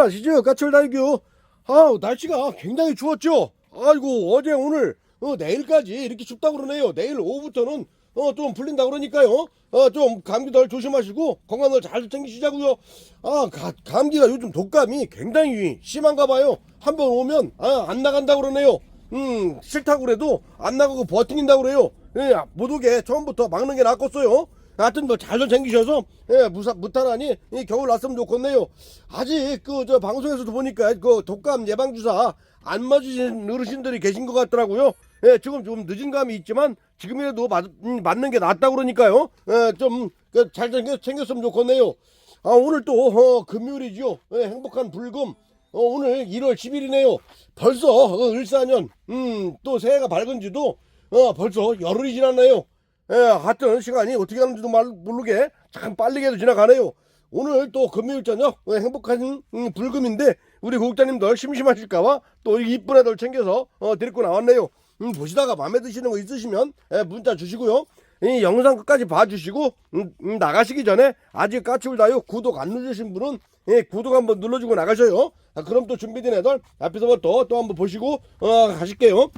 아시죠? 까철달교. 아 날씨가 굉장히 추웠죠? 아이고, 어제 오늘, 어, 내일까지 이렇게 춥다고 그러네요. 내일 오후부터는, 어, 좀 풀린다 그러니까요. 어, 좀 감기 덜 조심하시고, 건강을 잘 챙기시자고요. 아, 가- 감기가 요즘 독감이 굉장히 심한가 봐요. 한번 오면, 아, 안 나간다 그러네요. 음, 싫다고 그래도 안 나가고 버티긴다고 그래요. 예, 못 오게 처음부터 막는 게 낫겠어요. 하여튼 뭐잘좀 챙기셔서 예, 무사, 무탈하니 이 겨울 났으면 좋겠네요. 아직 그 저 방송에서도 보니까 그 독감 예방 주사 안 맞으신 어르신들이 계신 것 같더라고요. 예, 지금 좀 늦은 감이 있지만 지금이라도 맞, 음, 맞는 게 낫다고 그러니까요. 예, 좀잘 챙겨 챙겼으면 좋겠네요. 아 오늘 또 어, 금요일이죠. 예, 행복한 불금. 어, 오늘 1월 10일이네요. 벌써 어, 을사년 음 또 새해가 밝은지도 어, 벌써 열흘이 지났네요. 예, 하여튼 시간이 어떻게 가는지도 말, 모르게 참 빠르게도 지나가네요. 오늘 또 금요일 저녁 어, 행복한 음, 불금인데 우리 구독자님들 심심하실까봐 또 이쁜 애들 챙겨서 어, 데리고 나왔네요. 음, 보시다가 마음에 드시는 거 있으시면 예, 문자 주시고요. 이 영상 끝까지 봐주시고 음, 음, 나가시기 전에 아직 까치울다요 구독 안 누르신 분은 예, 구독 한번 눌러주고 나가셔요. 아, 그럼 또 준비된 애들 앞에서부터 또 한번 보시고 어, 가실게요.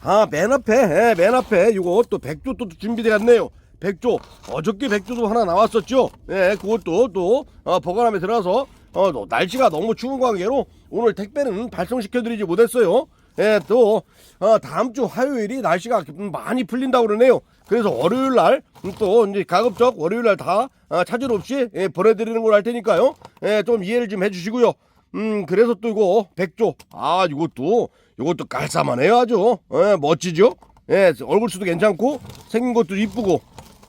아, 맨 앞에, 예, 맨 앞에, 요거 또 백조 또 준비되어 갔네요. 백조. 어저께 백조도 하나 나왔었죠. 예, 그것도 또, 어, 보관함에 들어가서, 어, 또 날씨가 너무 추운 관계로 오늘 택배는 발송시켜드리지 못했어요. 예, 또, 어, 다음 주 화요일이 날씨가 많이 풀린다고 그러네요. 그래서 월요일 날, 음, 또, 이제 가급적 월요일 날 다, 아, 차질 없이, 예, 보내드리는 걸 할 테니까요. 예, 좀 이해를 좀 해주시고요. 음, 그래서 또 이거 백조. 아, 이것도 이것도 깔쌈하네요, 아주. 예, 멋지죠? 예, 얼굴 수도 괜찮고 생긴 것도 이쁘고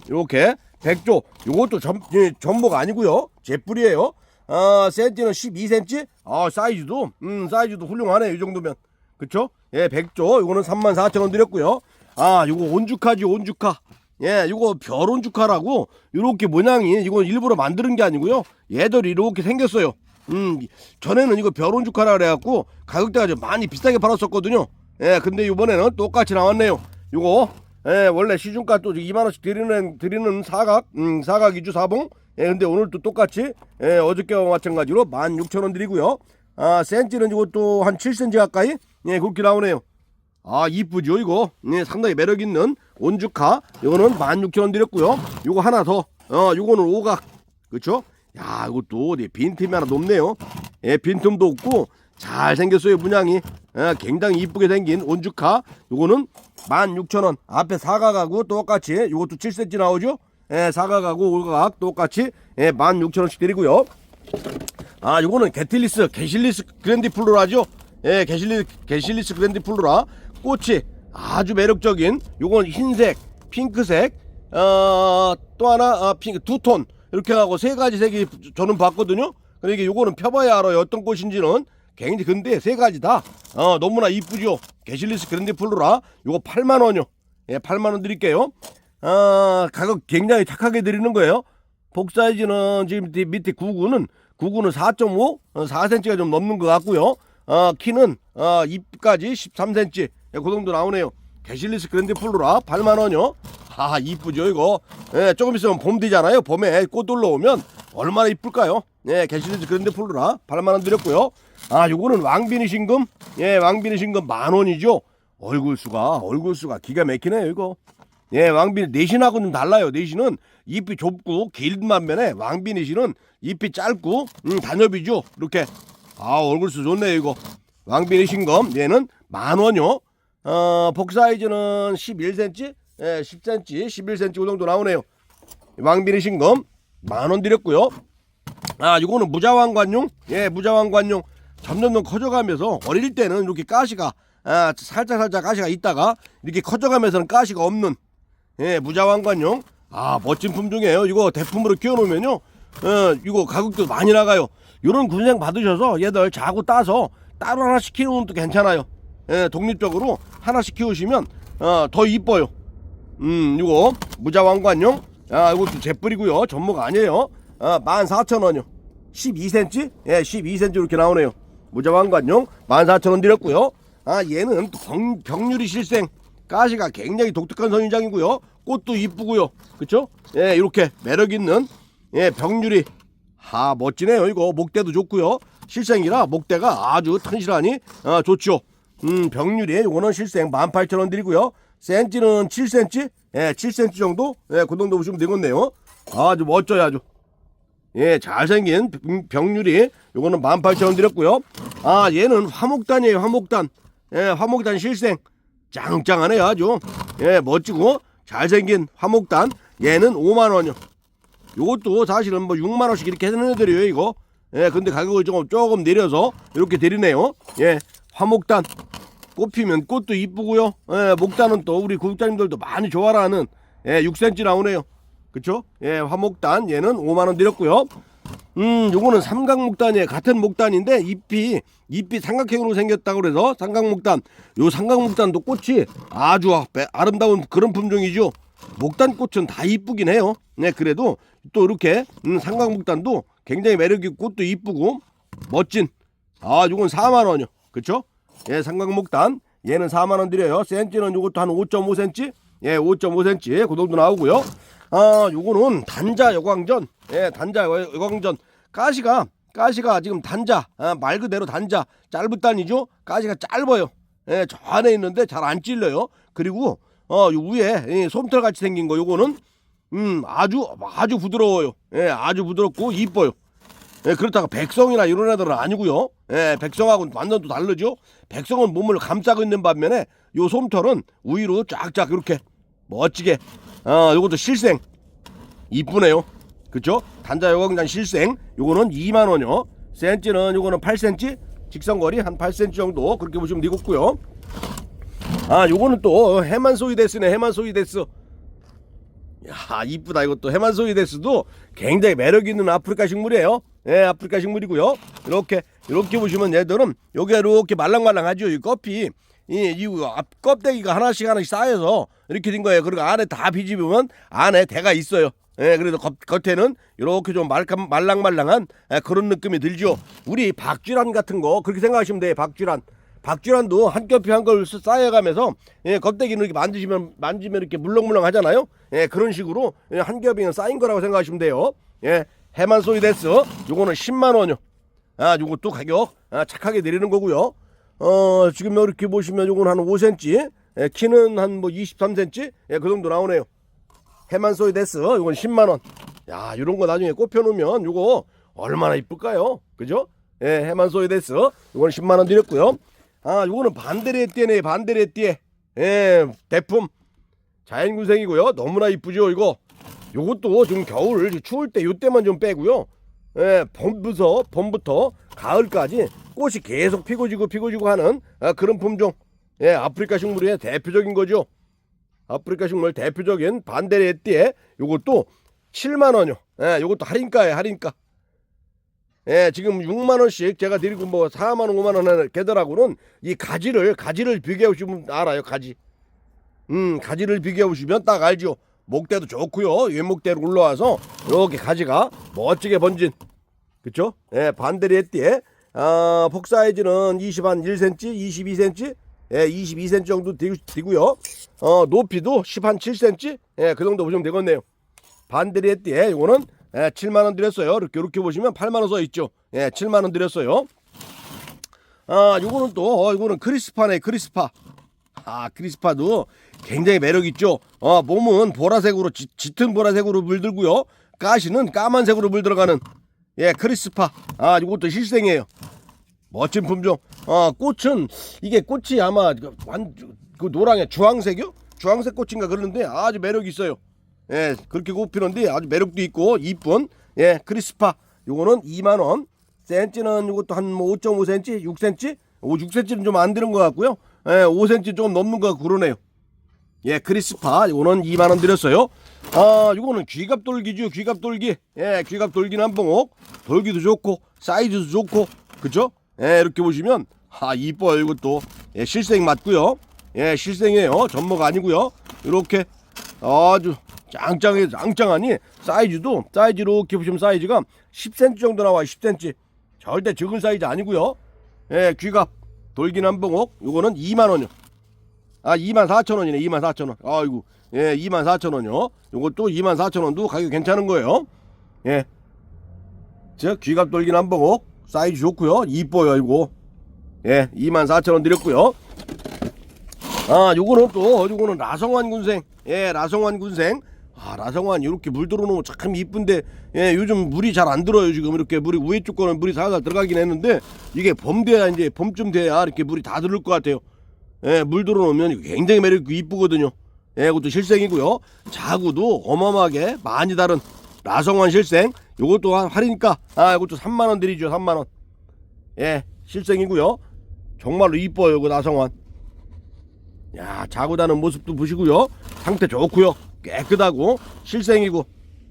이렇게 백조. 이것도 전, 예, 전복 아니고요. 제뿔이에요. 아, 센티는 12cm. 아, 사이즈도 음, 사이즈도 훌륭하네. 이 정도면. 그쵸? 예, 백조. 이거는 34,000원 드렸고요. 아, 이거 온주카지, 온주카. 예, 이거 별 온주카라고 이렇게 모양이 이거 일부러 만드는 게 아니고요. 얘들이 이렇게 생겼어요. 음, 전에는 이거 별 온주카라 그래갖고 가격대가 좀 많이 비싸게 팔았었거든요. 예, 근데 이번에는 똑같이 나왔네요. 이거 예, 원래 시중가 또 2만 원씩 드리는 드리는 사각, 음, 사각 이주 사봉. 예, 근데 오늘 또 똑같이 예, 어저께와 마찬가지로 16,000원 드리고요. 아, 센치는 이것도 한 7cm 가까이 예, 그렇게 나오네요. 아 이쁘죠 이거 네, 상당히 매력 있는 온주카 이거는 16,000원 드렸고요 요거 하나 더어 요거는 오각 그쵸 야 이것도 어디 빈틈이 하나 높네요. 예 빈틈도 없고 잘 생겼어요 문양이. 예, 굉장히 이쁘게 생긴 온주카. 요거는 16,000원. 앞에 사각하고 똑같이 요것도 7cm 나오죠? 예 사각하고 오각 똑같이. 예 16,000원씩 드리고요. 아, 요거는 게틸리스, 게실리스 그랜디 플로라죠? 예, 게실리, 게실리스 그랜디 플로라. 꽃이 아주 매력적인, 요건 흰색, 핑크색, 어, 또 하나, 아, 핑크, 두 톤. 이렇게 하고 세 가지 색이 저는 봤거든요? 그러니까 요거는 펴봐야 알아요. 어떤 꽃인지는. 굉장히 근데 세 가지 다, 어, 너무나 이쁘죠? 게실리스 그랜디 플로라. 요거 8만원이요. 예, 8만 원 드릴게요. 아, 가격 굉장히 착하게 드리는 거예요. 복 사이즈는 지금 밑에, 밑에 99는 99는 4.5, 어, 4cm가 좀 넘는 것 같고요. 어, 키는 어, 입까지 13cm, 예, 그 정도 나오네요. 게실리스 그랜드 플로라 8만 원요. 아 이쁘죠 이거. 예, 조금 있으면 봄 되잖아요. 봄에 꽃 올라오면 얼마나 이쁠까요? 예, 게실리스 그랜드 플로라 8만 원 드렸고요. 아, 요거는 왕비니 신금, 예, 왕비니 신금 만 원이죠. 얼굴 수가 얼굴 수가 기가 막히네요 이거. 예, 왕비니 내신하고는 좀 달라요. 내신은 잎이 좁고 긴 반면에 왕비니 씨는 잎이 짧고 음, 단엽이죠. 이렇게 아 얼굴수 좋네요 이거. 왕비니 신검 얘는 만 원요. 어, 복 사이즈는 11cm, 예, 10cm, 11cm 그 정도 나오네요. 왕비니 신검 만 원 드렸고요. 아, 이거는 무자왕관용? 예, 무자왕관용. 점점 더 커져가면서 어릴 때는 이렇게 가시가 아, 살짝 살짝 가시가 있다가 이렇게 커져가면서는 가시가 없는 예, 무자왕관용. 아, 멋진 품종이에요. 이거 대품으로 키워놓으면요. 어, 이거 가격도 많이 나가요. 요런 군생 받으셔서 얘들 자고 따서 따로 하나씩 키우는 것도 괜찮아요. 예, 독립적으로 하나씩 키우시면 어, 더 이뻐요. 음, 이거 무자왕관용. 아, 이것도 제뿔이고요. 전목 아니에요. 아, 14,000원이요. 12cm? 예, 12cm 이렇게 나오네요. 무자왕관용 14,000원 드렸고요. 아, 얘는 또 병, 병유리 실생. 가시가 굉장히 독특한 선인장이고요. 꽃도 이쁘고요. 그쵸? 예, 이렇게 매력 있는 예, 병유리. 하 멋지네요 이거 목대도 좋고요 실생이라 목대가 아주 튼실하니 아, 좋죠 음 병률이 이거는 실생 18,000원 드리고요 센치는 7cm 예 7cm 정도? 예 그 정도 보시면 되겠네요. 아주 멋져요 아주. 예 잘생긴 병- 병률이 요거는 18,000원 드렸고요. 아 얘는 화목단이에요 화목단. 예 화목단 실생. 짱짱하네요 아주. 예 멋지고 잘생긴 화목단. 얘는 5만 원이요. 요것도 사실은 뭐 6만 원씩 이렇게 해드려요 이거. 예, 근데 가격을 조금 조금 내려서 이렇게 드리네요. 예, 화목단 꽃 피면 꽃도 이쁘고요. 예, 목단은 또 우리 구독자님들도 많이 좋아하는 예, 6cm 나오네요. 그쵸? 예, 화목단 얘는 5만 원 드렸고요. 음, 요거는 삼각목단이에요. 같은 목단인데 잎이 잎이 삼각형으로 생겼다고 그래서 삼각목단. 요 삼각목단도 꽃이 아주 아- 아름다운 그런 품종이죠. 목단 꽃은 다 이쁘긴 해요. 네, 그래도 또 이렇게 음, 삼각목단도 굉장히 매력 있고 꽃도 이쁘고 멋진. 아, 요건 4만 원이요. 그쵸? 예, 삼각목단. 얘는 4만 원 드려요. 센치는 요것도 한 5.5cm. 예, 5.5cm. 그 정도 나오고요. 아, 요거는 단자 여광전. 예, 단자 여- 여광전. 가시가 가시가 지금 단자 아, 말 그대로 단자 짧은 단이죠. 가시가 짧아요. 예, 저 안에 있는데 잘 안 찔려요. 그리고 어, 요 위에 예, 솜털 같이 생긴 거 요거는 음, 아주 아주 부드러워요. 예, 아주 부드럽고 이뻐요. 예, 그렇다고 백성이나 이런 애들은 아니고요. 예, 백성하고는 완전 또 다르죠. 백성은 몸을 감싸고 있는 반면에 요 솜털은 위로 쫙쫙 이렇게 멋지게 어, 요것도 실생 이쁘네요. 그쵸? 단자 요광장 실생 요거는 2만 원이요. 센치는 요거는 8cm 직선거리 한 8cm 정도 그렇게 보시면 되겠고요. 아 요거는 또 해만 소이데스네 해만 소이데스 야 이쁘다 이것도 해만소이 데스도 굉장히 매력 있는 아프리카 식물이에요. 예, 아프리카 식물이고요. 이렇게 이렇게 보시면 얘들은 여기 이렇게 말랑말랑하죠. 이 껍이 이, 이 앞- 껍데기가 하나씩 하나씩 쌓여서 이렇게 된 거예요. 그리고 안에 다 비집으면 안에 대가 있어요. 예, 그래도 겉, 겉에는 이렇게 좀 말랑, 말랑말랑한 예, 그런 느낌이 들죠. 우리 박쥐란 같은 거 그렇게 생각하시면 돼요. 박쥐란. 박쥐란도 한 겹이 한걸 쌓여가면서 예, 껍데기는 이렇게 만지시면 만지면 이렇게 물렁물렁 하잖아요. 예, 그런 식으로 예, 한 겹이 쌓인 거라고 생각하시면 돼요. 예, 해만 소이데스 요거는 10만 원요. 아, 요것도 가격 아, 착하게 내리는 거고요. 어, 지금 이렇게 보시면 요건 한 5cm, 예, 키는 한 뭐 23cm, 예, 그 정도 나오네요. 해만 소이데스 요건 10만 원. 야, 요런 거 나중에 꼽혀 놓으면 요거 얼마나 이쁠까요? 그죠? 예, 해만 소이데스 요건 10만 원 드렸고요. 아, 요거는 반데레띠네, 반데레띠에. 예, 대품 자연군생이고요. 너무나 이쁘죠, 이거. 요것도 좀 겨울 추울 때 요때만 좀 빼고요. 예, 봄부터 봄부터 가을까지 꽃이 계속 피고 지고 피고 지고 하는 아, 그런 품종. 예, 아프리카 식물의 대표적인 거죠. 아프리카 식물 대표적인 반데레띠에 요것도 7만 원요. 예, 요것도 할인가에 할인가. 예, 지금 6만 원씩 제가 드리고 뭐 4만 원, 5만 원 개더라고는 이 가지를 가지를 비교해 보시면 알아요, 가지. 음, 가지를 비교해 보시면 딱 알죠. 목대도 좋고요. 왼목대로 올라와서 이렇게 가지가 멋지게 번진 그쵸? 예, 반대리에 아, 폭 사이즈는 20 한 1cm, 22cm, 예, 22cm 정도 되, 되고요. 어, 높이도 10 한 7cm, 예, 그 정도 보시면 되겠네요. 반대리에 띠에 이거는 예, 7만 원 드렸어요. 이렇게 이렇게 보시면 8만 원 써 있죠. 예, 7만 원 드렸어요. 아, 요거는 또 어, 이거는 크리스파네, 크리스파. 아, 크리스파도 굉장히 매력 있죠. 어, 몸은 보라색으로 짙- 짙은 보라색으로 물들고요. 가시는 까만색으로 물들어가는 예, 크리스파. 아, 이것도 실생이에요. 멋진 품종. 어, 꽃은 이게 꽃이 아마 그 완, 그 노랑의 주황색이요? 주황색 꽃인가 그러는데 아주 매력 있어요. 예, 그렇게 꽃피는데 아주 매력도 있고 이쁜 예, 크리스파. 요거는 2만 원. 센치는 이것도 한뭐 5.5cm, 6cm, 5, 6cm는 좀 안 되는 것 같고요. 예, 5cm 좀 넘는 것 같고 그러네요. 예, 크리스파 이거는 2만 원 드렸어요. 아, 이거는 귀갑 돌기죠. 귀갑 돌기. 예, 귀갑 돌기 남봉옥. 돌기도 좋고 사이즈도 좋고. 그죠? 예, 이렇게 보시면 아, 이뻐요. 이것도. 예, 실생 맞고요. 예, 실생이에요. 전모가 아니고요. 이렇게 아주 짱짱해 짱짱하니 사이즈도 사이즈 이렇게 보시면 사이즈가 10cm 정도 나와요. 10cm. 절대 적은 사이즈 아니고요. 예, 귀갑 돌기 남봉옥. 이거는 2만 원이요. 아, 2만 4천 원이네. 2만 4천 원. 아이고. 예, 2만 4천 원이요. 요것도 2만 4천 원도 가격 괜찮은 거예요. 예. 저 귀갑 돌긴 한봉옥 사이즈 좋고요 이뻐요 이거 예 24,000원 드렸고요 아 요거는 또 요거는 라성환 군생 예 라성환 군생 아 라성환 이렇게 물 들어놓으면 참 이쁜데 예 요즘 물이 잘 안 들어요 지금 이렇게 물이 위에 쪽 거는 물이 살살 들어가긴 했는데 이게 봄 돼야 이제 봄쯤 돼야 이렇게 물이 다 들을 것 같아요 예 물 들어놓으면 굉장히 매력있고 이쁘거든요. 예 이것도 실생이고요. 자구도 어마어마하게 많이 다른 라성환 실생. 요것도 한 할이니까 아 이것도 3만원 드리죠 3만원. 예 실생이고요. 정말로 이뻐요 그 라성환. 야 자고 다는 모습도 보시고요. 상태 좋고요. 깨끗하고 실생이고.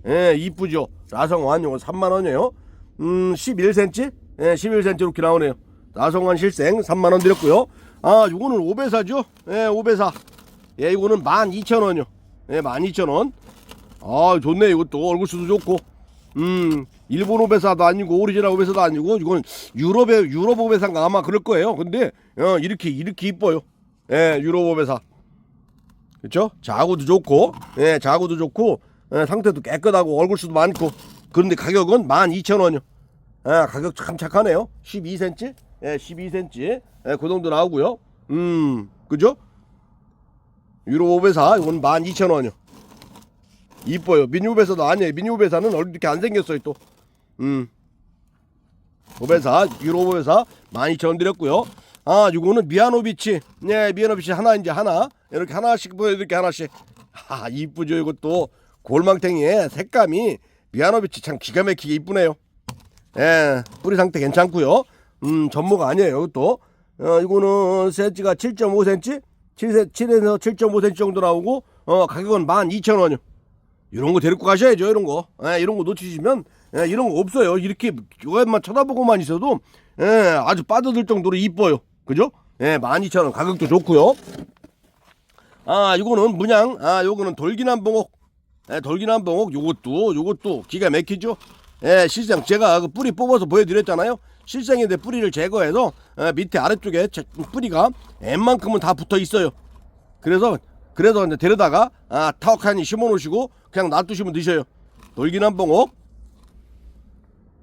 예 이쁘죠. 라성환 요거 3만원이에요. 음 11cm 예 11cm 이렇게 나오네요 라성환 실생 3만원 드렸고요. 아 요거는 5배사죠? 예 5배사. 예 이거는 12,000원이요. 예 12,000원. 아 좋네 이것도. 얼굴 수도 좋고. 음 일본 오베사도 아니고 오리지널 오베사도 아니고 이건 유럽의 유럽 오베사인가? 아마 그럴 거예요. 근데 어 이렇게 이렇게 이뻐요. 예 유럽 오베사. 그렇죠 자구도 좋고 예 자구도 좋고 예, 상태도 깨끗하고 얼굴 수도 많고. 그런데 가격은 12,000원이요. 예 가격 참 착하네요. 12cm 예 12cm 예, 그 정도 나오고요 음 그죠 유럽 오베사 이건 12,000원이요 이뻐요. 미니오베사도 아니에요. 미니오베사는 얼굴 이렇게 안 생겼어요 또. 음. 오베사 유로 오베사 12,000원 드렸고요. 아, 요거는 미아노비치. 네, 미아노비치 하나 이제 하나. 이렇게 하나씩 보여드릴게 하나씩. 아, 이쁘죠 이것도. 골망탱이의 색감이 미아노비치 참 기가 막히게 이쁘네요. 예, 뿌리 상태 괜찮고요. 음, 전모가 아니에요. 이것도. 어, 이거는 센치가 7.5cm, 7, 7에서 7.5cm 정도 나오고 어, 가격은 12,000원이요. 이런 거 데리고 가셔야죠 이런 거. 예, 이런 거 놓치시면 예, 이런 거 없어요. 이렇게 요것만 쳐다보고만 있어도 예, 아주 빠져들 정도로 이뻐요. 그죠? 예, 12,000원. 가격도 좋고요. 아 이거는 문양 아 요거는 돌기남봉옥. 예, 돌기남봉옥 요것도 요것도 기가 막히죠? 예, 실생 제가 그 뿌리 뽑아서 보여드렸잖아요 실생인데 뿌리를 제거해서 예, 밑에 아래쪽에 제- 뿌리가 웬만큼은 다 붙어 있어요 그래서 그래서 이제 데려다가 아 타옥하니 심어 놓으시고 그냥 놔두시면 드셔요. 돌기남봉옥.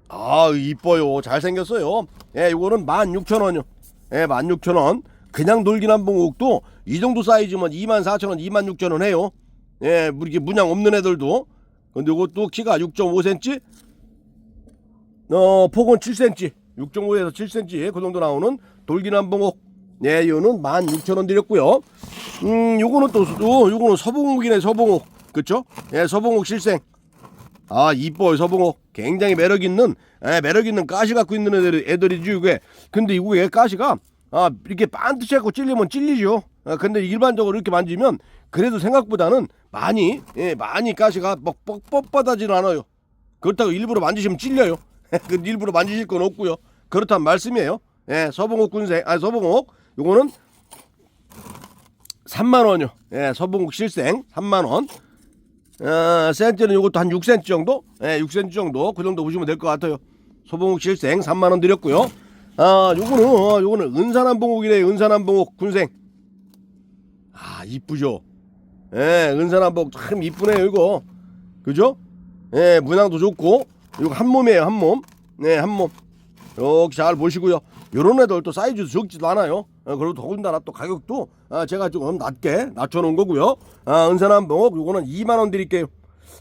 아 이뻐요. 잘 생겼어요. 예, 이거는 16,000원이요. 예, 16,000원. 그냥 돌기남봉옥도 이 정도 사이즈면 24,000원, 26,000원 해요. 예, 뭐 이렇게 문양 없는 애들도. 근데 이것도 키가 6.5cm. 어, 폭은 7cm. 6.5에서 7cm 그 정도 나오는 돌기남봉옥. 네, 이거는 16,000원 드렸고요. 음, 요거는 또, 요, 요거는 서봉옥이네, 서봉옥. 그쵸? 예, 서봉옥 실생. 아, 이뻐요, 서봉옥. 굉장히 매력 있는, 예, 매력 있는 가시 갖고 있는 애들, 애들이지, 이게. 근데 이게 가시가, 아, 이렇게 반듯해갖고 찔리면 찔리죠. 아, 근데 일반적으로 이렇게 만지면, 그래도 생각보다는 많이, 예, 많이 가시가 뻑, 뻑, 뻣뻣하지는 않아요. 그렇다고 일부러 만지시면 찔려요. 그 일부러 만지실 건 없고요. 그렇다는 말씀이에요. 예, 서봉옥 군생, 아, 서봉옥. 요거는 3만 원이요. 예, 서봉국 실생 3만 원. 어, 센치는 요것도 한 6cm 정도? 예, 6cm 정도. 그 정도 보시면 될 것 같아요. 서봉국 실생 3만 원 드렸고요. 아, 요거는 어, 요거는 은산한 봉옥이래. 은산한 봉옥 군생. 아, 이쁘죠. 예, 은산한 봉옥 참 이쁘네요, 이거. 그죠? 예, 문양도 좋고. 이거 한 몸이에요, 한 몸. 네, 한 몸. 이렇게 잘 보시고요. 요런 애들 또 사이즈도 적지도 않아요. 어, 그리고 더군다나 또 가격도 아, 제가 조금 낮게 낮춰놓은 거고요. 아, 은산한 봉옥 요거는 2만 원 드릴게요.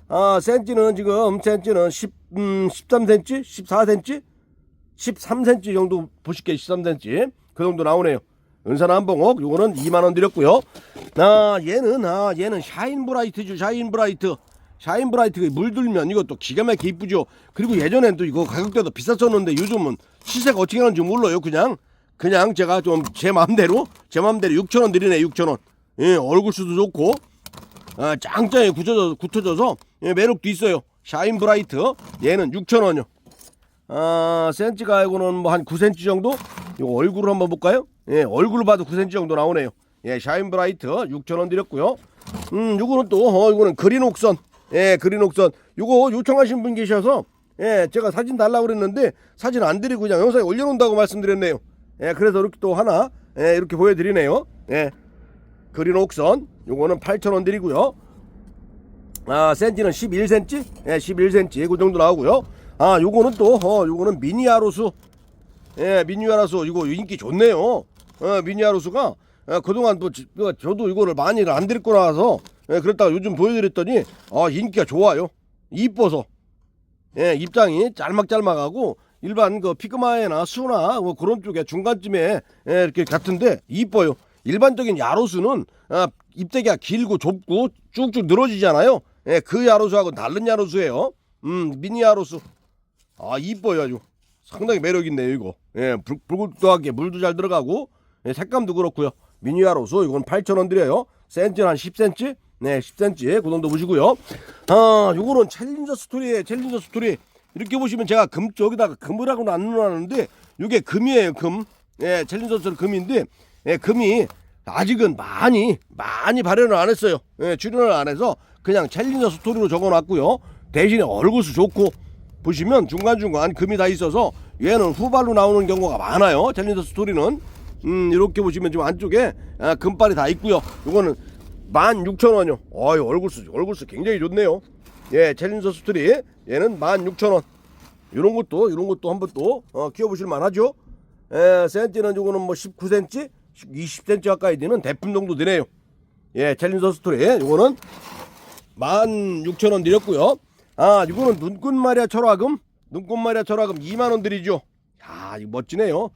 아, 센치는 지금 센치는 10, 음, 13cm, 14cm, 13cm 정도 보실게요. 13cm 그 정도 나오네요. 은산한 봉옥 요거는 2만 원 드렸고요. 아, 얘는 아, 얘는 샤인 브라이트죠. 샤인 브라이트. 샤인 브라이트가 물들면 이것도 기가 막히게 이쁘죠. 그리고 예전엔 또 이거 가격대도 비쌌었는데 요즘은 시세가 어떻게 하는지 몰라요. 그냥 그냥 제가 좀 제 마음대로 제 마음대로 6천 원 드리네 6천 원. 예, 얼굴 수도 좋고 아, 짱짱하게 굳혀져, 굳혀져서 예, 매력도 있어요. 샤인 브라이트 얘는 6천 원이요. 아, 센치가 이거는 뭐 한 9cm 정도? 이거 얼굴을 한번 볼까요? 예, 얼굴을 봐도 9cm 정도 나오네요. 예, 샤인 브라이트 6천 원 드렸고요. 음, 요거는 또 어, 이거는 그린 옥선. 예, 그린 옥선. 요거 요청하신 분 계셔서 예, 제가 사진 달라고 그랬는데 사진 안 드리고 그냥 영상에 올려놓는다고 말씀드렸네요. 예, 그래서 이렇게 또 하나 예, 이렇게 보여드리네요. 예, 그린 옥선. 요거는 8,000원 드리고요. 아, 센치는 11cm? 예, 11cm. 그 정도 나오고요. 아 요거는 또 어, 요거는 미니 아로스 예 미니 아로스 이거 인기 좋네요 어, 미니 아로스가 예, 그동안 또 지- 그 저도 이거를 많이 안 데리고 나와서 예, 그랬다가 요즘 보여드렸더니 아 인기가 좋아요. 이뻐서. 예 입장이 짤막짤막하고 일반 그 피그마에나 수나 뭐 그런 쪽에 중간쯤에 예, 이렇게 같은데 이뻐요. 일반적인 야로수는 아, 입대기가 길고 좁고 쭉쭉 늘어지잖아요. 예, 그 야로수하고 다른 야로수예요. 음 미니 야로수. 아 이뻐요 아주. 상당히 매력 있네요 이거. 예 붉- 붉은도하게 물도 잘 들어가고 예, 색감도 그렇고요 미니아로서 이건 8,000원 드려요. 센치는 한 10cm 네 10cm 그 정도 보시고요. 아 요거는 챌린저 스토리에 챌린저 스토리. 이렇게 보시면 제가 금 쪽에다가 금을 하고는 안 넣어놨는데 요게 금이에요 금. 예, 챌린저 스토리 금인데 예, 금이 아직은 많이 많이 발현을 안 했어요. 예, 출연을 안 해서 그냥 챌린저 스토리로 적어 놨고요. 대신에 얼굴수 좋고 보시면 중간중간 금이 다 있어서 얘는 후발로 나오는 경우가 많아요. 챌린저 스토리는 음 이렇게 보시면 지금 안쪽에 아, 금발이 다 있고요. 이거는 16,000원이요. 어이 얼굴수 얼굴수 굉장히 좋네요. 예, 챌린저 스토리 얘는 16,000원. 이런 것도 이런 것도 한번 또 어, 키워보실 만하죠. 예, 센티는 이거는 뭐 19cm, 20cm 가까이 되는 대품 정도 되네요. 예, 챌린저 스토리 이거는 16,000원 드렸고요. 아, 이거는 눈꽃 마리아 철화금, 눈꽃 마리아 철화금 2만 원 드리죠. 야, 이거 멋지네요.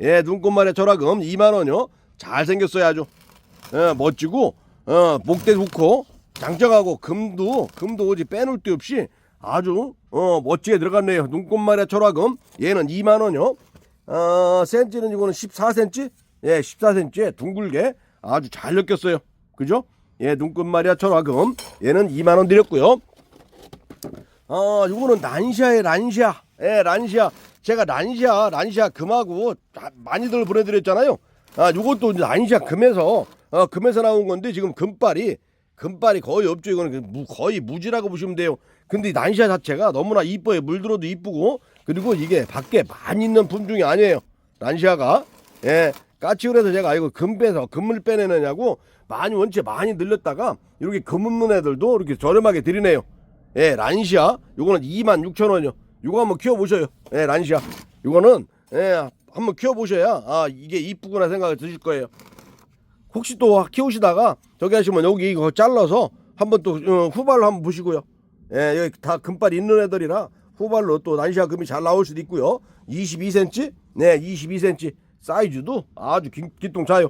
예, 눈꽃 마리아 철화금 2만 원요. 잘 생겼어요, 아주. 예, 멋지고 어, 목대 좋고 장정하고 금도 금도 오지 빼놓을 데 없이 아주 어, 멋지게 들어갔네요. 눈꽃 마리아 철화금 얘는 2만 원요. 어, 센치는 이거는 14cm. 예, 14cm에 둥글게 아주 잘 엮였어요. 그죠? 예, 눈꽃 마리아 철화금 얘는 2만 원 드렸고요. 어, 요거는 란시아의 란시아. 예, 란시아. 제가 란시아, 란시아 금하고 다- 많이들 보내드렸잖아요. 아, 요것도 란시아 금에서, 어, 금에서 나온 건데 지금 금발이, 금발이 거의 없죠. 이거는 그 무- 거의 무지라고 보시면 돼요. 근데 이 란시아 자체가 너무나 이뻐요. 물들어도 이쁘고. 그리고 이게 밖에 많이 있는 품종이 아니에요. 란시아가. 예, 까치울에서 제가 이거 금 빼서 금을 빼내느냐고 많이 원체 많이 늘렸다가 이렇게 금 없는 애들도 이렇게 저렴하게 드리네요. 예, 란시아. 요거는 26,000원이요. 요거 한번 키워 보셔요. 예, 란시아. 요거는 예, 한번 키워 보셔야 아, 이게 이쁘구나 생각이 드실 거예요. 혹시 또 키우시다가 저기 하시면 여기 이거 잘라서 한번 또 어, 후발로 한번 보시고요. 예, 여기 다 금발 있는 애들이라 후발로 또 난시아 금이 잘 나올 수도 있고요. 22cm? 네, 22cm. 사이즈도 아주 기, 기똥차요.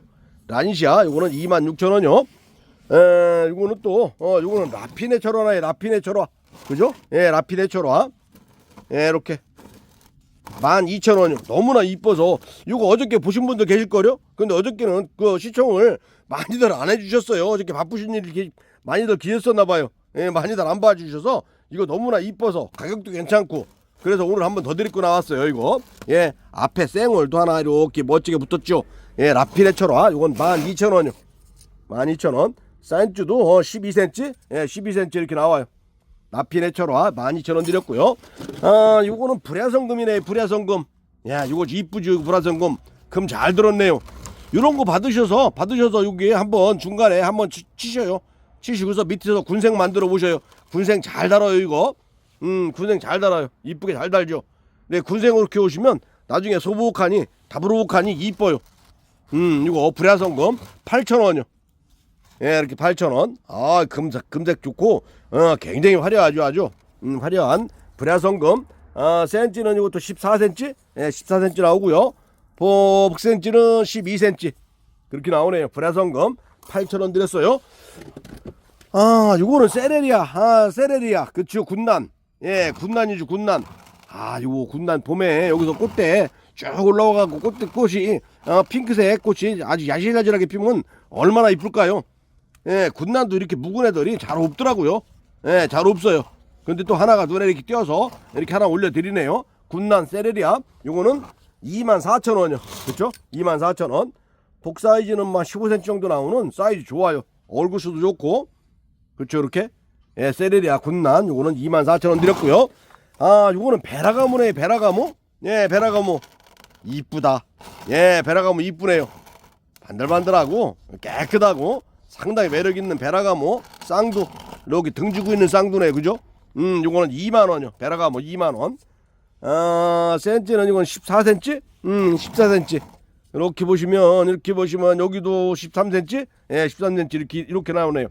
란시아 요거는 26,000원이요. 에, 요거는 또, 어, 요거는 라피네 철화나요, 라피네 철화. 그죠? 예, 라피네 철화. 예, 이렇게. 12,000원이요. 너무나 이뻐서. 요거 어저께 보신 분들 계실걸요? 근데 어저께는 그 시청을 많이들 안 해주셨어요. 어저께 바쁘신 일이 계- 많이들 계셨었나봐요. 예, 많이들 안 봐주셔서 이거 너무나 이뻐서 가격도 괜찮고. 그래서 오늘 한 번 더 드리고 나왔어요, 이거. 예, 앞에 쌩얼도 하나 이렇게 멋지게 붙었죠. 예, 라피네 철화. 요건 12,000원이요. 12,000원. 사인주도 어, 12cm, 예, 12cm 이렇게 나와요. 나피네 철화 12,000원 드렸고요. 아, 요거는 불야성금이네, 불야성금. 야, 요거 이쁘죠, 불야성금. 금 잘 들었네요. 요런 거 받으셔서, 받으셔서 여기 한번 중간에 한번 치, 치셔요. 치시고서 밑에서 군생 만들어 보셔요. 군생 잘 달아요, 이거. 음, 군생 잘 달아요. 이쁘게 잘 달죠. 네, 군생으로 키우시면 나중에 소보칸이, 다브로칸이 이뻐요. 음, 이거 불야성금 8,000원이요. 예, 이렇게 8,000원. 아, 금색, 금색 좋고, 어, 굉장히 화려하죠, 아주. 음, 화려한 불야성금. 아, 센치는 이것도 14cm? 예, 14cm 나오고요. 복센치는 12cm. 그렇게 나오네요. 불야성금. 8,000원 드렸어요. 아, 요거는 세레리아. 아, 세레리아. 그쵸, 군난. 예, 군난이죠, 군난. 아, 요거 군난 봄에 여기서 꽃대 쭉 올라와가고 꽃대 꽃이, 어, 핑크색 꽃이 아주 야실야실하게 피면 얼마나 이쁠까요? 예, 군난도 이렇게 묵은 애들이 잘 없더라고요. 예, 잘 없어요. 근데 또 하나가 눈에 이렇게 띄어서 이렇게 하나 올려드리네요. 군난 세레리아. 요거는 24,000원이요. 그쵸? 24,000원. 복 사이즈는 막 15cm 정도 나오는 사이즈 좋아요. 얼굴 수도 좋고. 그쵸, 이렇게. 예, 세레리아 군난. 요거는 24,000원 드렸고요. 아, 요거는 베라가모네, 베라가모? 예, 베라가모. 이쁘다. 예, 베라가모 이쁘네요. 반들반들하고 깨끗하고 상당히 매력 있는 베라가모 쌍두 이렇게 등지고 있는 쌍두네 그죠? 음, 요거는 2만 원이요. 베라가 뭐 2만 원. 아, 센치는 이건 14cm? 음, 14cm. 이렇게 보시면 이렇게 보시면 여기도 13cm? 예, 13cm 이렇게 이렇게 나오네요.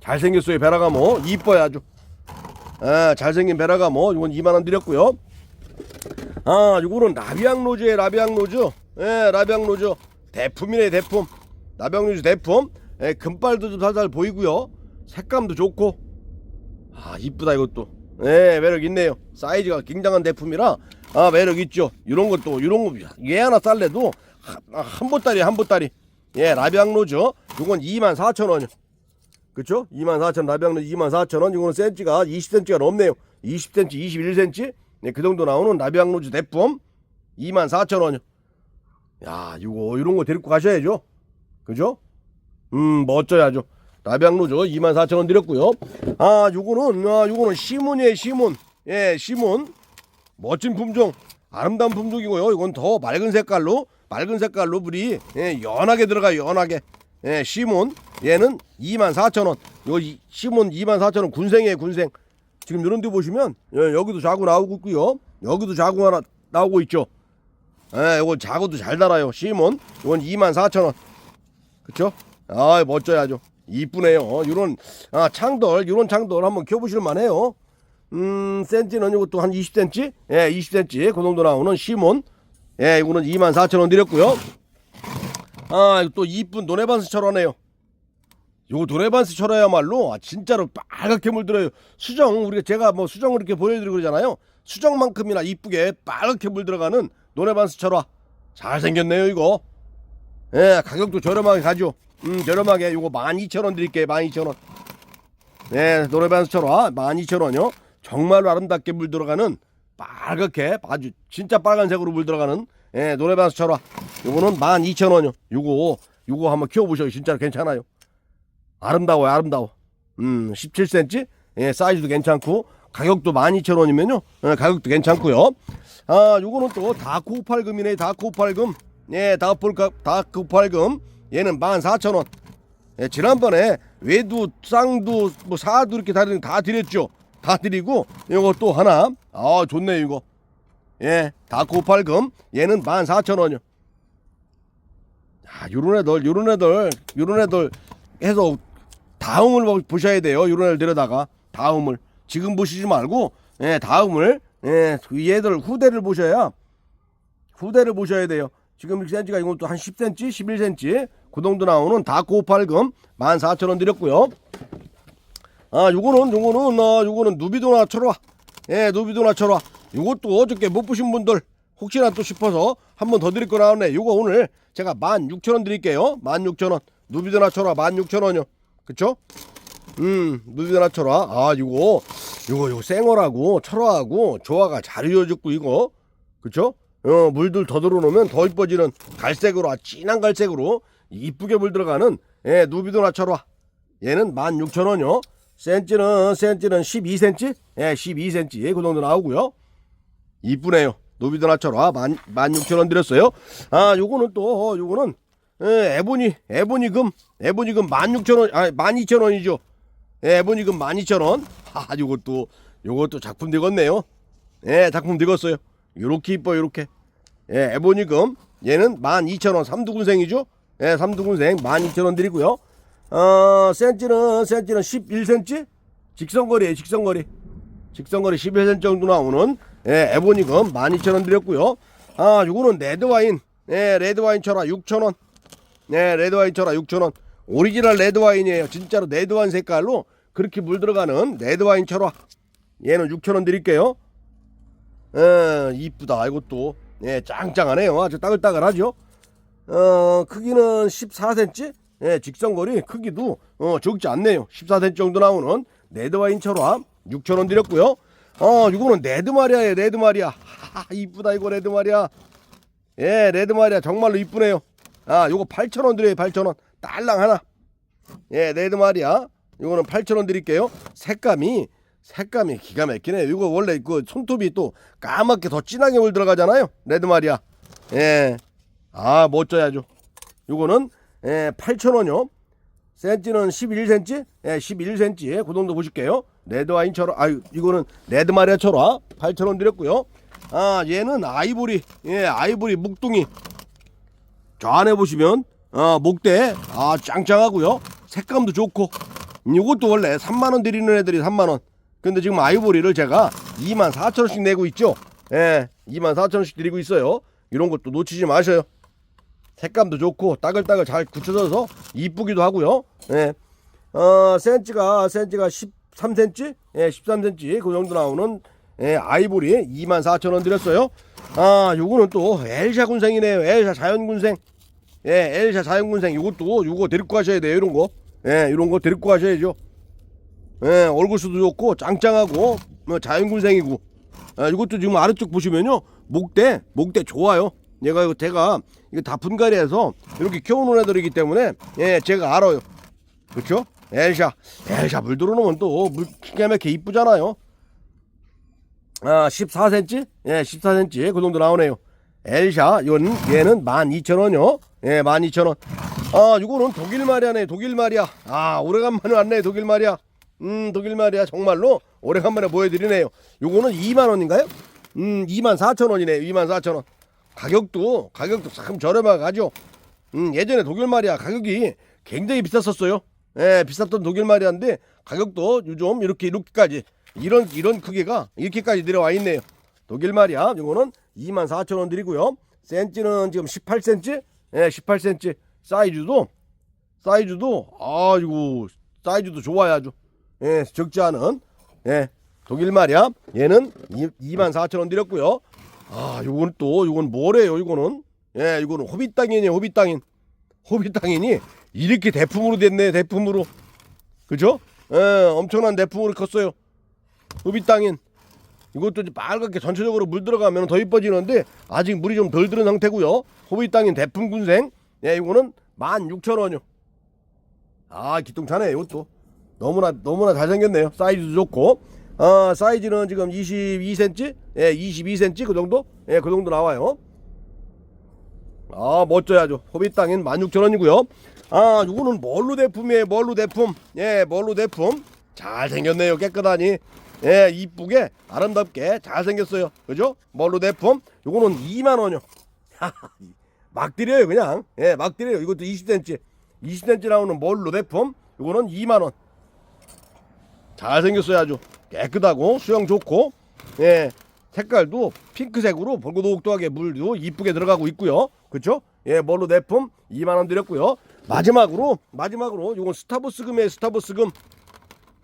잘생겼어요. 베라가모. 이뻐요, 아주. 아, 잘생긴 베라가모. 이건 2만 원 드렸고요. 아, 요거는 라비앙 로즈에 라비앙 로즈. 예, 라비앙 로즈. 대품이네, 대품. 라비앙 로즈 대품. 예, 금발도 좀 살살 보이고요. 색감도 좋고. 아, 이쁘다 이것도. 예, 매력 있네요. 사이즈가 굉장한 대품이라 아, 매력 있죠. 이런 것도 이런 거얘 하나 쌀래도 한, 아, 한 보따리 한 보따리. 예, 라비앙 로즈. 요건 24,000원이요. 그쵸? 24,000 라비앙 로즈 24,000원. 이거는 센치가 20cm가 넘네요. 20cm, 21cm. 네, 그 정도 나오는 라비앙 로즈 대품 24,000원이요. 야, 이거 이런 거 데리고 가셔야죠. 그죠? 음, 멋져야죠. 라비앙 로즈 24,000원 드렸고요. 아, 요거는 아, 요거는 시몬이에요, 시몬. 예, 시몬. 멋진 품종. 아름다운 품종이고요. 이건 더 맑은 색깔로 맑은 색깔로 물이 예, 연하게 들어가요. 연하게. 예, 시몬. 얘는 24,000원. 요 이- 시몬 24,000원 군생이에요, 군생. 지금 이런 데 보시면 예, 여기도 자구 나오고 있고요. 여기도 자구 하나 나오고 있죠. 예, 이거 자구도 잘 달아요. 시몬. 이건 24,000원. 그쵸? 아, 멋져야죠. 이쁘네요. 요런 아, 창돌, 요런 창돌 한번 켜보실 만해요. 음, 센치는 이것도 한 20cm? 예, 20cm. 그 정도 나오는 시몬. 예, 이거는 24,000원 드렸고요. 아, 이거 또 이쁜 노래반스처럼네요. 요거 노래반스처럼야말로 아, 진짜로 빨갛게 물들어요. 수정 우리가 제가 뭐 수정을 이렇게 보여드리고 그러잖아요. 수정만큼이나 이쁘게 빨갛게 물들어가는 노래반스처럼 잘생겼네요 이거. 예, 가격도 저렴하게 가죠. 음, 저렴하게 요거 12,000원 드릴게요. 12,000원. 네, 노래반스처럼 12,000원이요. 정말로 아름답게 물들어가는 빨갛게 아주 진짜 빨간색으로 물들어가는 예, 노래반스처럼 요거는 12,000원이요. 요거 요거 한번 키워 보셔요. 진짜 괜찮아요. 아름다워요. 아름다워. 음, 17cm. 예, 사이즈도 괜찮고 가격도 12,000원이면요. 예, 가격도 괜찮고요. 아, 요거는 또 다크오팔금이네. 다크오팔금. 예, 다크오팔 다크오팔금. 얘는 14,000원. 예, 지난번에 외두, 쌍두, 뭐 사두 이렇게 다, 드리- 다 드렸죠. 다 드리고 이거 또 하나. 아, 좋네 이거. 예, 다크오팔금. 얘는 14,000원이요. 아, 요런 애들, 요런 애들, 요런 애들 해서 다음을 보- 보셔야 돼요. 요런 애들 데려다가 다음을 지금 보시지 말고 예, 다음을 예, 그 얘들 후대를 보셔야 후대를 보셔야 돼요. 지금 센치가 이건 또 한 10cm, 11cm 그 정도 나오는 다크오팔금 14,000원 드렸고요. 아, 요거는 요거는 아, 요거는 누비도나 철화. 예, 누비도나 철화. 요것도 어저께 못 보신 분들 혹시나 또 싶어서 한 번 더 드릴 거 나오네. 요거 오늘 제가 16,000원 드릴게요. 16,000원. 누비도나 철화 16,000원이요. 그쵸? 음, 누비도나 철화. 아, 요거 요거 요거 생어라고 철화하고 조화가 잘 이어졌고 이거. 그쵸? 어, 물들 더 들어놓으면 더 이뻐지는 갈색으로 아, 진한 갈색으로 이쁘게 물 들어가는 예, 누비도나 철화. 얘는 16,000원이요. 센치는 센치는 12cm? 예, 12cm. 그 정도 나오고요. 이쁘네요. 노비드나처럼 16,000원 드렸어요. 아, 요거는 또 어, 요거는 예, 에보니 에보니금 에보니금 16,000원 아 12,000원이죠. 예, 에보니금 12,000원. 아, 요것도 요것도 작품 되겠네요. 예, 작품 되겠어요. 요렇게 이뻐 요렇게. 예, 에보니금 얘는 12,000원 삼두군생이죠. 예, 삼두군생 12,000원 드리고요. 어, 센치는 센치는 11cm? 직선거리에 직선거리. 직선거리 11cm 정도 나오는 예, 에보니금 12,000원 드렸고요. 아, 요거는 레드와인. 예, 레드와인 철화 6,000원. 네, 레드와인 철화 6,000원. 오리지널 레드와인이에요. 진짜로 레드와인 색깔로 그렇게 물 들어가는 레드와인 철화. 얘는 6,000원 드릴게요. 예, 이쁘다. 이것도. 예, 짱짱하네요. 아주 따글따글하죠. 어, 크기는 14cm? 예, 직선거리 크기도 어, 적지 않네요. 14cm 정도 나오는 철화 6,000원 드렸고요. 어, 이거는 레드마리아예요. 레드마리아. 하, 이쁘다 이거 레드마리아. 예, 레드마리아 정말로 이쁘네요. 아, 요거 8,000원 드려요. 8,000원. 딸랑 하나. 예, 레드마리아. 요거는 8,000원 드릴게요. 색감이 색감이 기가 막히네요. 이거 원래 그 손톱이 또 까맣게 더 진하게 물 들어가잖아요. 레드 마리아. 예. 아, 멋져야죠. 요거는 예, 8,000원이요. 센치는 11cm? 예, 11cm. 그 정도 보실게요. 레드 와인 철화 아유 이거는 레드 마리아 철화 8,000원 드렸고요 아 얘는 아이보리 예 아이보리 묵둥이 저 안에 보시면 어 목대 아 짱짱하고요 색감도 좋고 음, 이것도 원래 3만 원 드리는 애들이 3만 원 근데 지금 아이보리를 제가 2만 4천원씩 내고 있죠? 예 2만 4천원씩 드리고 있어요. 이런 것도 놓치지 마셔요. 색감도 좋고 따글따글 잘 굳혀져서 이쁘기도 하고요. 예. 어 센치가 센치가 13cm 예 13cm 그 정도 나오는 예, 아이보리 2만 4천원 드렸어요. 아 요거는 또 엘샤 군생이네요. 엘샤 자연 군생. 예, 엘샤 자연 군생. 이것도 이거 데리고 가셔야 돼요 이런 거. 예, 이런 거 데리고 가셔야죠. 예, 얼굴수도 좋고 짱짱하고 뭐 자연군생이고. 아, 이것도 지금 아래쪽 보시면요 목대 목대 좋아요. 얘가 이거 제가 이거 다 분갈이해서 이렇게 키워놓은 애들이기 때문에 예, 제가 알아요. 그렇죠? 엘샤, 엘샤 물 들어오면 또물 기가 막히게 이쁘잖아요. 아, 14cm? 예, 14cm 그 정도 나오네요. 엘샤 이건 얘는 12,000원이요. 예, 12,000원. 아, 이거는 독일 말이야네. 독일 말이야. 아, 오래간만에 왔네. 독일 말이야. 음, 독일 말이야. 정말로 오래간만에 보여드리네요. 요거는 2만 원인가요? 음, 2만 4천 원이네요. 2만 4천 원. 가격도 가격도 참 저렴하게 가죠. 음, 예전에 독일 말이야 가격이 굉장히 비쌌었어요. 예, 비쌌던 독일 말이야인데 가격도 요즘 이렇게 이렇게까지 이런 이런 크기가 이렇게까지 내려와 있네요. 독일 말이야. 이거는 2만 4천 원 드리고요. 센치는 지금 18cm, 예, 18cm 사이즈도 사이즈도 아이고 사이즈도 아주. 예, 적지 않은 예, 독일 말이야. 얘는 2만 4천 원 드렸고요. 아, 요건 또 요건 뭐래요? 이거는 예, 이거는 호빗 땅이네요. 호빗 땅인. 호빗 땅인이 이렇게 대품으로 됐네. 대품으로. 그죠? 예, 엄청난 대품으로 컸어요. 호빗 땅인. 이것도 이제 빨갛게 전체적으로 물 들어가면 더 이뻐지는데 아직 물이 좀 덜 들은 상태고요. 호빗 땅인 대품 군생. 예, 이거는 16,000원이요. 아, 기똥차네. 이것도. 너무나 너무나 잘생겼네요. 사이즈도 좋고. 어, 사이즈는 지금 22cm? 예, 22cm 그 정도? 예, 그 정도 나와요. 아, 멋져야죠. 호빗 땅인 16,000원이고요. 아, 이거는 멀루 대품이에요. 멀루 대품. 예, 멀루 대품. 잘생겼네요. 깨끗하니. 예, 이쁘게 아름답게 잘생겼어요. 그죠? 멀루 대품. 요거는 2만 원이요. 막 드려요, 그냥. 예, 막 드려요. 이것도 20cm. 20cm 나오는 멀루 대품. 요거는 2만 원. 잘생겼어요, 아주. 깨끗하고 수영 좋고. 예. 색깔도 핑크색으로 볼고독독하게 물도 이쁘게 들어가고 있고요. 그렇죠? 예, 멀루 내품 2만 원 드렸고요. 마지막으로 마지막으로 요건 스타버스 금이에요. 스타버스 금.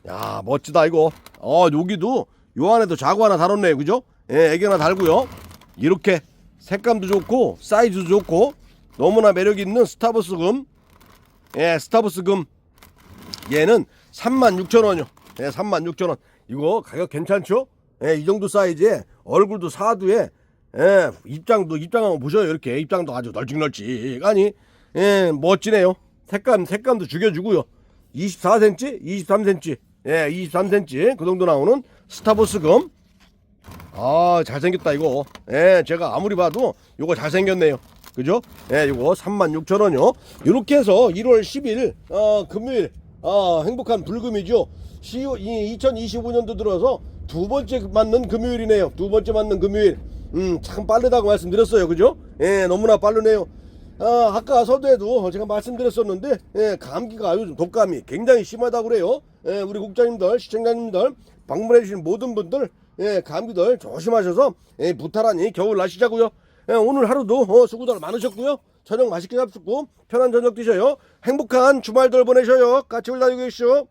야, 멋지다 이거. 어, 여기도 요 안에도 자구 하나 달았네요. 그죠? 예, 애기 하나 달고요. 이렇게 색감도 좋고 사이즈도 좋고 너무나 매력 있는 스타버스 금. 예, 스타버스 금. 얘는 36,000원이요. 예, 36,000원. 이거 가격 괜찮죠? 예, 이 정도 사이즈에 얼굴도 사두에 예, 입장도 입장 한번 보셔요. 이렇게 입장도 아주 널찍널찍하니 예, 멋지네요. 색감 색감도 죽여주고요. 24cm, 23cm, 예, 23cm 그 정도 나오는 스타버스 금. 아, 잘생겼다 이거. 예, 제가 아무리 봐도 이거 잘생겼네요. 그죠? 예, 이거 36,000원이요. 이렇게 해서 1월 10일 어, 금요일 어, 행복한 불금이죠. 2025년도 들어서 두 번째 맞는 금요일이네요. 두 번째 맞는 금요일. 음, 참 빠르다고 말씀드렸어요. 그죠? 예, 너무나 빠르네요. 아, 아까 서두에도 제가 말씀드렸었는데, 예, 감기가 요즘 독감이 굉장히 심하다고 그래요. 예, 우리 국장님들, 시청자님들, 방문해주신 모든 분들, 예, 감기들 조심하셔서, 예, 무탈하니 겨울 나시자고요. 예, 오늘 하루도 어, 수고들 많으셨고요. 저녁 맛있게 잡수고, 편한 저녁 드셔요. 행복한 주말들 보내셔요. 같이 올다니고 계시죠.